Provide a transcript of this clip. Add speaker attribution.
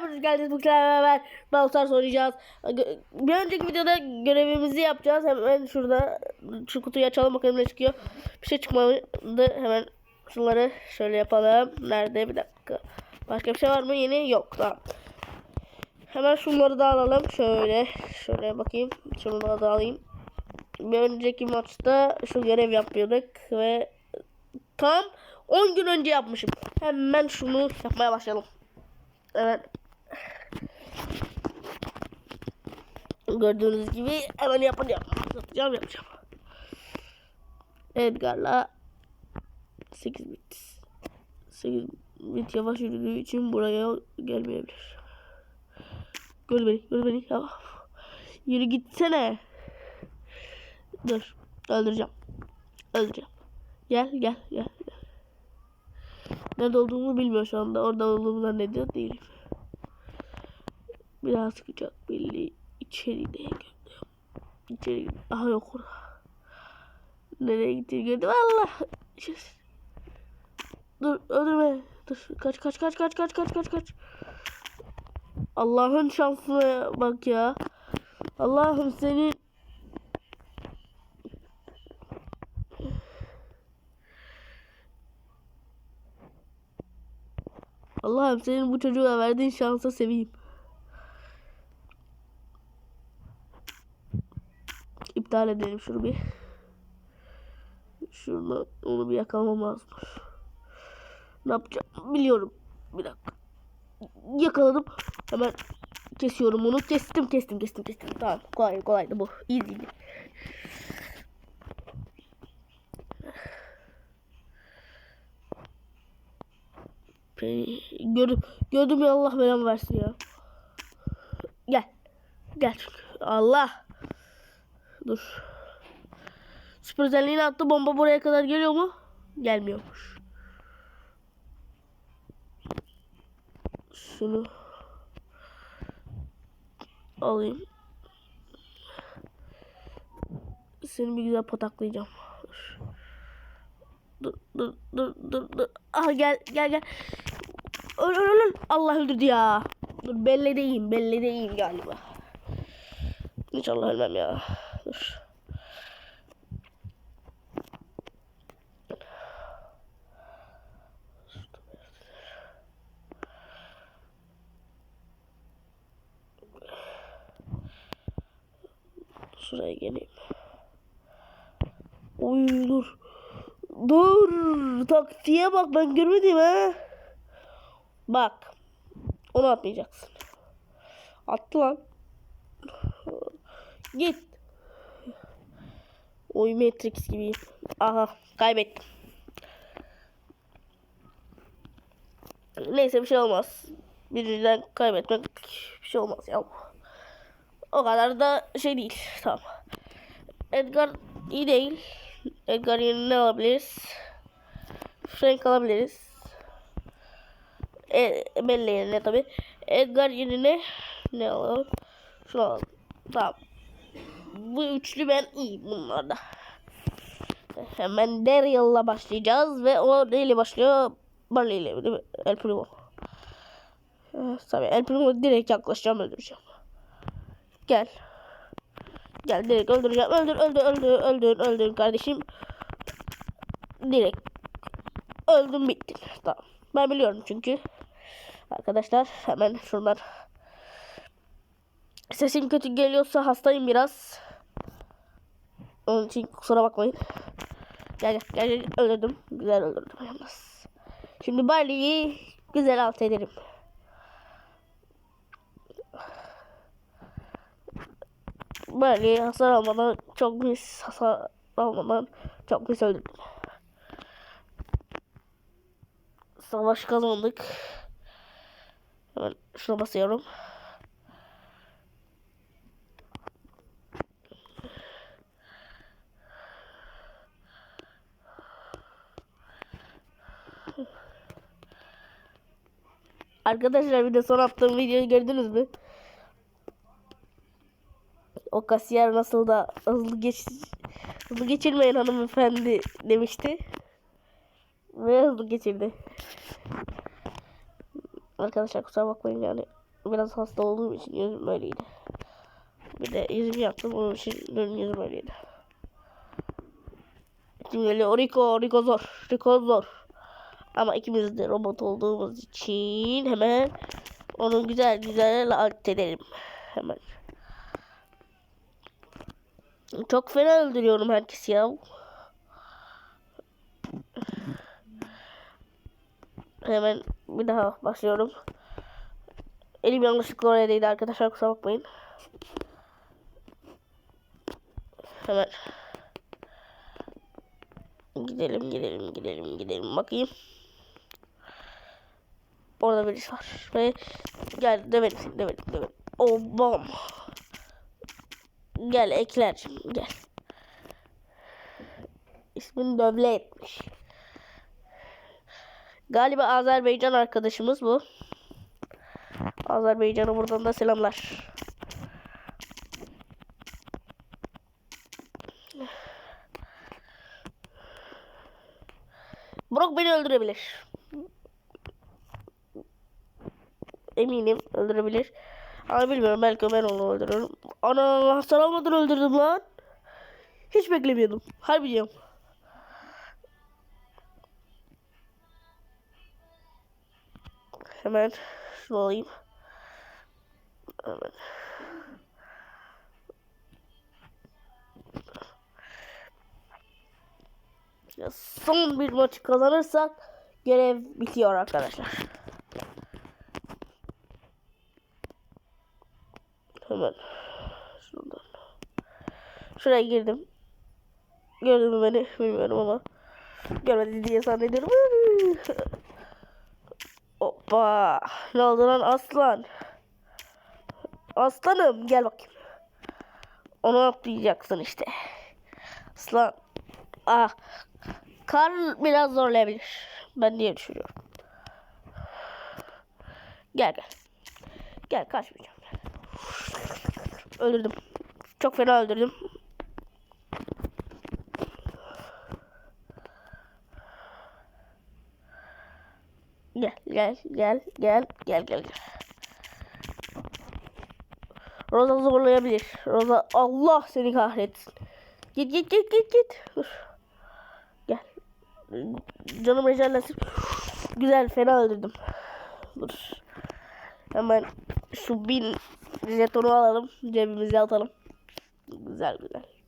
Speaker 1: Hoş geldiniz bu beraber Brawl oynayacağız. Bir önceki videoda görevimizi yapacağız. Hemen şurada şu kutuyu açalım bakalım ne çıkıyor. Bir şey çıkmadı. Hemen şunları şöyle yapalım. Nerede bir dakika. Başka bir şey var mı? Yeni yok. Tamam. Hemen şunları da alalım. Şöyle. Şöyle bakayım. Şunları da alayım. Bir önceki maçta şu görev yapıyorduk ve tam 10 gün önce yapmışım. Hemen şunu yapmaya başlayalım. Evet. Gördüğünüz gibi hemen yapacağım. Yapacağım yapacağım. Edgar'la 8 bit. 8 bit yavaş yürüdüğü için buraya gelmeyebilir. Gör beni, gör beni. Ya. Yürü gitsene. Dur. Öldüreceğim. Öldüreceğim. Gel, gel. gel. Nerede olduğumu bilmiyor şu anda. Orada olduğumu zannediyor değilim. Biraz sıkacak belli. İçeri de gördüm. İçeri Aha yok orada. Nereye gittiğini gördüm. Allah. Dur öldürme. Dur kaç kaç kaç kaç kaç kaç kaç kaç. Allah'ın şansına bak ya. Allah'ım senin Allah'ım senin bu çocuğa verdiğin şansa seveyim. İptal edelim şunu bir. Şunu onu bir yakalamam lazım. Ne yapacağım biliyorum. Bir dakika. Yakaladım. Hemen kesiyorum onu. Kestim kestim kestim kestim. Tamam kolay kolaydı bu. Easy'di. Beni gördüm. Gördüm ya Allah belamı versin ya. Gel. Gel. Allah. Dur. Süper özelliğini attı. Bomba buraya kadar geliyor mu? Gelmiyormuş. Şunu alayım. Seni bir güzel pataklayacağım. Dur dur dur dur dur. Ah gel gel gel. Öl öl öl. Allah öldürdü ya. Dur belli değilim galiba. İnşallah ölmem ya. Dur. Şuraya geleyim. Uy dur. Dur. Taktiğe bak ben görmedim ha. Bak. Onu atmayacaksın. Attı lan. Git. Oy Matrix gibi. Aha kaybettim. Neyse bir şey olmaz. Birinden kaybetmek bir şey olmaz ya. O kadar da şey değil. Tamam. Edgar iyi değil. Edgar yerine ne alabiliriz? Frank alabiliriz. E, Bella yerine tabi. Edgar yerine ne alalım? Şunu alalım. Tamam. Bu üçlü ben iyi bunlarda. Hemen Daryl'la başlayacağız ve o neyle başlıyor? Barley ile? El Primo. Tabii El Primo direkt yaklaşacağım öldüreceğim. Gel. Gel direkt öldüreceğim. Öldür öldür öldür öldür öldür kardeşim. Direkt. Öldüm bittin. Tamam. Ben biliyorum çünkü. Arkadaşlar hemen şuradan. Sesim kötü geliyorsa hastayım biraz. Onun için kusura bakmayın. Gel gel gel, öldürdüm. Güzel öldürdüm yalnız. Şimdi Barley'i güzel alt ederim. Böyle hasar almadan çok mis hasar almadan çok mis öldürdüm. Savaş kazandık. Hemen şuna basıyorum. Arkadaşlar bir de son attığım videoyu gördünüz mü? O kasiyer nasıl da hızlı geç hızlı geçirmeyin hanımefendi demişti. Ve hızlı geçirdi. Arkadaşlar kusura bakmayın yani. Biraz hasta olduğum için yüzüm öyleydi. Bir de yüzümü yaptım onun için dün yüzüm öyleydi. Şimdi geliyor Rico, Rico zor. Rico zor. Ama ikimiz de robot olduğumuz için hemen onu güzel güzel alt edelim. Hemen. Çok fena öldürüyorum herkesi ya. Hemen bir daha başlıyorum. Elim yanlışlıkla oraya değdi arkadaşlar kusura bakmayın. Hemen. Gidelim gidelim gidelim gidelim bakayım. Orada birisi var. Ve gel dövelim seni dövelim dövelim. Oh bam. Gel eklercim gel. İsmini dövle etmiş. Galiba Azerbaycan arkadaşımız bu. Azerbaycan'a buradan da selamlar. Brock beni öldürebilir. Eminim öldürebilir. Ama bilmiyorum belki ben onu öldürürüm. Ana hasar almadan öldürdüm lan. Hiç beklemiyordum. Harbi diyorum. Hemen şunu alayım. Hemen. Ya son bir maçı kazanırsak görev bitiyor arkadaşlar. Hemen şuradan. Şuraya girdim. Gördün mü beni bilmiyorum ama görmedi diye zannediyorum. Hoppa. Ne oldu lan aslan? Aslanım gel bakayım. Onu atlayacaksın işte. Aslan. Ah. Kar biraz zorlayabilir. Ben diye düşünüyorum. Gel gel. Gel kaçmayacağım. Öldürdüm. Çok fena öldürdüm. Gel gel gel gel gel gel gel. Rosa zorlayabilir. Rosa Allah seni kahretsin. Git git git git git. Gel. Canım recellesin. Güzel fena öldürdüm. Dur. Hemen şu bin jetonu alalım. Cebimize atalım. Güzel güzel.